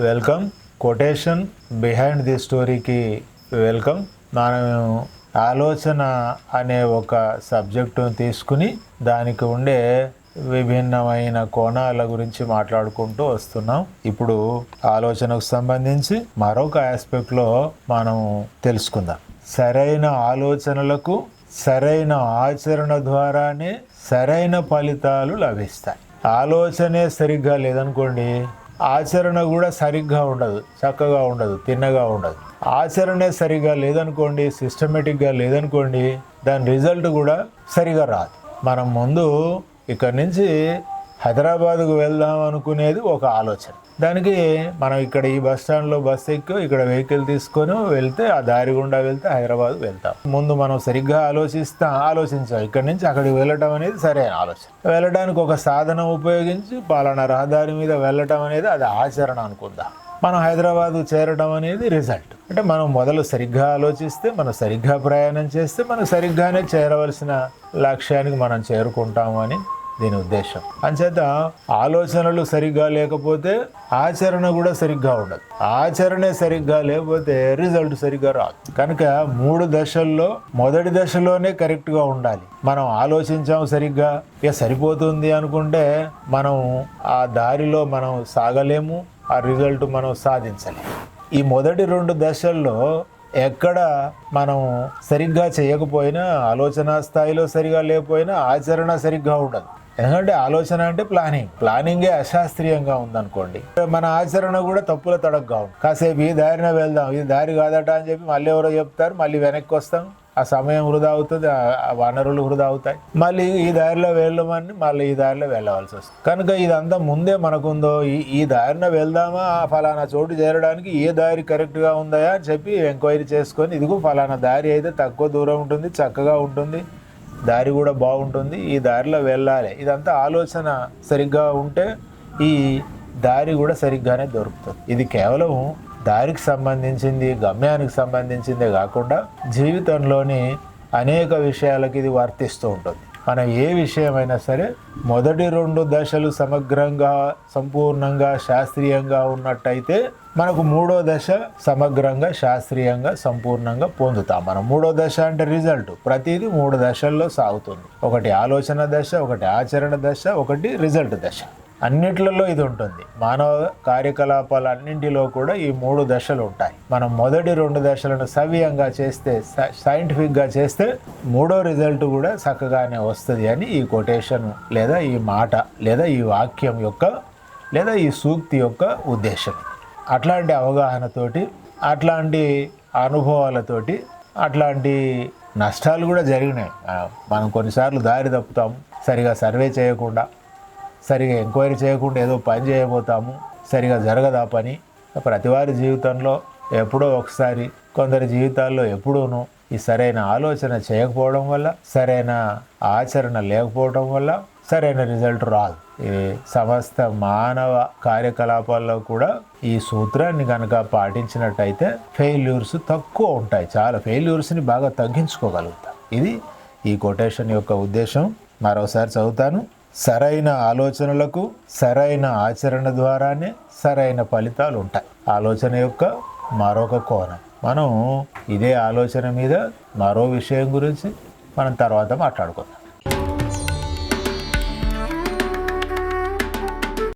Welcome. Quotation behind the స్టోరీకి welcome. మనం ఆలోచన అనే ఒక సబ్జెక్టును తీసుకుని దానికి ఉండే విభిన్నమైన కోణాల గురించి మాట్లాడుకుంటూ వస్తున్నాం. ఇప్పుడు ఆలోచనకు సంబంధించి మరొక ఆస్పెక్ట్లో మనం తెలుసుకుందాం. సరైన ఆలోచనలకు సరైన ఆచరణ ద్వారానే సరైన ఫలితాలు లభిస్తాయి. ఆలోచనే సరిగ్గా లేదనుకోండి ఆచరణ కూడా సరిగ్గా ఉండదు చక్కగా ఉండదు తిన్నగా ఉండదు. ఆచరణే సరిగ్గా లేదనుకోండి సిస్టమేటిక్గా లేదనుకోండి దాని రిజల్ట్ కూడా సరిగా రాదు. మనం ముందు ఇక్కడి నుంచి హైదరాబాద్కు వెళ్దాం అనుకునేది ఒక ఆలోచన. దానికి మనం ఇక్కడ ఈ బస్ స్టాండ్లో బస్ ఎక్కి ఇక్కడ వెహికల్ తీసుకొని వెళ్తే ఆ దారి గుండా వెళ్తే హైదరాబాద్ వెళ్తాం. ముందు మనం సరిగ్గా ఆలోచిస్తాం ఆలోచించాం. ఇక్కడి నుంచి అక్కడికి వెళ్ళటం అనేది సరైన ఆలోచన. వెళ్ళడానికి ఒక సాధనం ఉపయోగించి పాలనా రహదారి మీద వెళ్ళటం అనేది అది ఆచరణ అనుకుందాం. మనం హైదరాబాద్ చేరడం అనేది రిజల్ట్. అంటే మనం మొదలు సరిగ్గా ఆలోచిస్తే మనం సరిగ్గా ప్రయాణం చేస్తే మనం సరిగ్గానే చేరవలసిన లక్ష్యానికి మనం చేరుకుంటాము అని దీని ఉద్దేశం. అంచేత ఆలోచనలు సరిగ్గా లేకపోతే ఆచరణ కూడా సరిగ్గా ఉండదు. ఆచరణే సరిగ్గా లేకపోతే రిజల్ట్ సరిగ్గా రాదు. కనుక మూడు దశల్లో మొదటి దశలోనే కరెక్ట్గా ఉండాలి. మనం ఆలోచించాం సరిగ్గా ఇక సరిపోతుంది అనుకుంటే మనం ఆ దారిలో మనం సాగలేము ఆ రిజల్ట్ మనం సాధించలేము. ఈ మొదటి రెండు దశల్లో ఎక్కడ మనం సరిగ్గా చేయకపోయినా ఆలోచన స్థాయిలో సరిగా లేకపోయినా ఆచరణ సరిగ్గా ఉండదు. ఎందుకంటే ఆలోచన అంటే ప్లానింగ్ ప్లానింగే అశాస్త్రీయంగా ఉందనుకోండి. మన ఆచరణ కూడా తప్పుల తడగ్గా ఉంది. కాసేపు ఈ దారిన వెళ్దాం ఈ దారి కాదట అని చెప్పి మళ్ళీ ఎవరో చెప్తారు మళ్ళీ వెనక్కి వస్తాం. ఆ సమయం వృధా అవుతుంది ఆ- ఆ వనరులు వృధా అవుతాయి. మళ్ళీ ఈ దారిలో వెళ్ళమని మళ్ళీ ఈ దారిలో వెళ్ళవలసి వస్తుంది. కనుక ఇదంతా ముందే మనకుందో ఈ ఈ దారిన వెళ్దామా ఆ ఫలానా చోటు చేరడానికి ఏ దారి కరెక్ట్గా ఉందా అని చెప్పి ఎంక్వైరీ చేసుకొని ఇదిగో ఫలానా దారి అయితే తక్కువ దూరం ఉంటుంది చక్కగా ఉంటుంది. దారి కూడా బాగుంటుంది ఈ దారిలో వెళ్ళాలి. ఇదంతా ఆలోచన సరిగ్గా ఉంటే ఈ దారి కూడా సరిగ్గానే దొరుకుతుంది. ఇది కేవలం దారికి సంబంధించింది గమ్యానికి సంబంధించిందే కాకుండా జీవితంలోని అనేక విషయాలకి ఇది వర్తిస్తూ ఉంటుంది. మనం ఏ విషయమైనా సరే మొదటి రెండు దశలు సమగ్రంగా సంపూర్ణంగా శాస్త్రీయంగా ఉన్నట్టయితే మనకు మూడో దశ సమగ్రంగా శాస్త్రీయంగా సంపూర్ణంగా పొందుతాం మనం. మూడో దశ అంటే రిజల్ట్. ప్రతిదీ మూడు దశల్లో సాగుతుంది. ఒకటి ఆలోచన దశ ఒకటి ఆచరణ దశ ఒకటి రిజల్ట్ దశ. అన్నిట్లలో ఇది ఉంటుంది. మానవ కార్యకలాపాలన్నింటిలో కూడా ఈ మూడు దశలు ఉంటాయి. మనం మొదటి రెండు దశలను సవ్యంగా చేస్తే సై- సైంటిఫిక్గా చేస్తే మూడో రిజల్ట్ కూడా చక్కగానే వస్తుంది అని ఈ కొటేషన్ లేదా ఈ మాట లేదా ఈ వాక్యం యొక్క లేదా ఈ సూక్తి యొక్క ఉద్దేశం. అట్లాంటి అవగాహనతోటి అట్లాంటి అనుభవాలతోటి అట్లాంటి నష్టాలు కూడా జరిగినాయి. మనం కొన్నిసార్లు దారి తప్పుతాం. సరిగా సర్వే చేయకుండా సరిగా ఎంక్వైరీ చేయకుండా ఏదో పని చేయబోతాము. సరిగా జరగదా పని. ప్రతివారి జీవితంలో ఎప్పుడో ఒకసారి కొందరి జీవితాల్లో ఎప్పుడూనూ ఈ సరైన ఆలోచన చేయకపోవడం వల్ల సరైన ఆచరణ లేకపోవడం వల్ల సరైన రిజల్ట్ రాదు. ఇది సమస్త మానవ కార్యకలాపాల్లో కూడా ఈ సూత్రాన్ని కనుక పాటించినట్టయితే ఫెయిల్యూర్స్ తక్కువ ఉంటాయి. చాలా ఫెయిల్యూర్స్ని బాగా తగ్గించుకోగలుగుతాం. ఇది ఈ కొటేషన్ యొక్క ఉద్దేశం. మరోసారి చదువుతాను. సరైన ఆలోచనలకు సరైన ఆచరణ ద్వారానే సరైన ఫలితాలు ఉంటాయి. ఆలోచన యొక్క మరొక కోణం. మనం ఇదే ఆలోచన మీద మరో విషయం గురించి మనం తర్వాత మాట్లాడుకుందాం.